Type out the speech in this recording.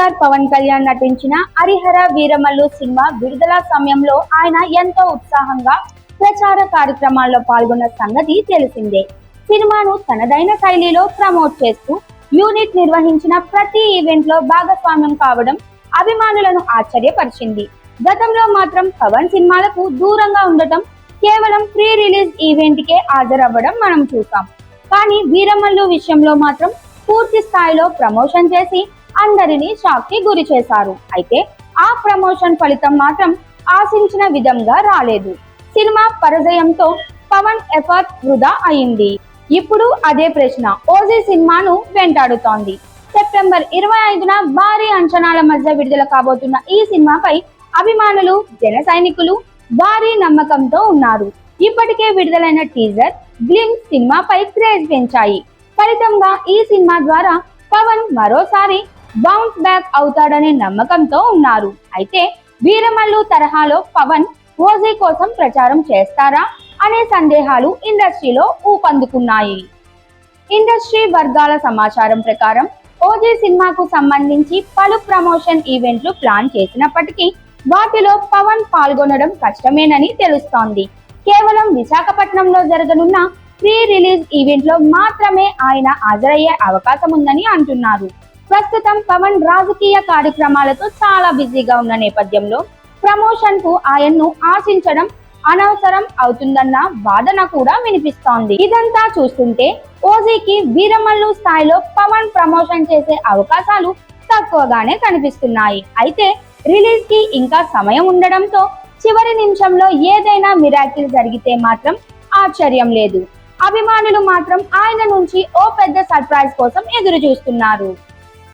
Star Pawan Kalyan నటించిన Harihara Veeramallu cinema విడుదల సమయంలో ఆయన ఎంతో ఉత్సాహంగా ప్రచార కార్యక్రమాల్లో పాల్గొన్న సంగతి తెలిసిందే. సినిమాను తనదైన శైలిలో ప్రమోట్ చేస్తూ యూనిట్ నిర్వహించిన ప్రతి ఈవెంట్లో భాగస్వామ్యం కావడం అభిమానులను ఆశ్చర్యపరిచింది. గతంలో మాత్రం పవన్ సినిమాలకు దూరంగా ఉండటం కేవలం ప్రీ రిలీజ్ ఈవెంట్ కే హాజరవ్వడం మనం చూసాం. కానీ వీరమల్లు విషయంలో మాత్రం పూర్తి స్థాయిలో ప్రమోషన్ చేసి అందరినీ షాక్కి గురి చేశారు. అయితే ఆ ప్రమోషన్ ఫలితం మాత్రం ఆశించిన విధంగా రాలేదు. సినిమా పరాజయంతో పవన్ ఎఫర్ట్ వృధా అయింది. ఇప్పుడు అదే ప్రశ్న ఓజీ సినిమాను వెంటాడుతోంది. సెప్టెంబర్ ఇరవై ఐదున భారీ అంచనాల మధ్య విడుదల కాబోతున్న ఈ సినిమాపై అభిమానులు జన సైనికులు భారీ నమ్మకంతో ఉన్నారు. ఇప్పటికే విడుదలైన టీజర్ గ్లిమ్ సినిమాపై క్రేజ్ పెంచాయి. ఫలితంగా ఈ సినిమా ద్వారా పవన్ మరోసారి బౌన్స్ బ్యాక్ అవుతాడనే నమ్మకంతో ఉన్నారు. అయితే వీరమల్లు తరహాలో పవన్ ఓజీ కోసం ప్రచారం చేస్తారా అనే సందేహాలు ఇండస్ట్రీలో ఊపందుకున్నాయి. ఇండస్ట్రీ వర్గాల సమాచారం ప్రకారం ఓజీ సినిమాకు సంబంధించి పలు ప్రమోషన్ ఈవెంట్లు ప్లాన్ చేసినప్పటికీ వాటిలో పవన్ పాల్గొనడం కష్టమేనని తెలుస్తోంది. కేవలం విశాఖపట్నంలో జరగనున్న ప్రీ రిలీజ్ ఈవెంట్లో మాత్రమే ఆయన హాజరయ్యే అవకాశం ఉందని అంటున్నారు. ప్రస్తుతం పవన్ రాజకీయ కార్యక్రమాలతో చాలా బిజీగా ఉన్న నేపథ్యంలో ప్రమోషన్కు ఆయన్ను ఆశించడం అనవసరం అవుతుందన్న వాదన కూడా వినిపిస్తోంది. ఇదంతా చూస్తుంటే ఓజీకి వీరమల్లు స్థాయిలో పవన్ ప్రమోషన్ చేసే అవకాశాలు తక్కువగానే కనిపిస్తున్నాయి. అయితే రిలీజ్కి ఇంకా సమయం ఉండడంతో చివరి నిమిషంలో ఏదైనా మిరాకిల్ జరిగితే మాత్రం ఆశ్చర్యం లేదు. అభిమానులు మాత్రం ఆయన నుంచి ఓ పెద్ద సర్ప్రైజ్ కోసం ఎదురు చూస్తున్నారు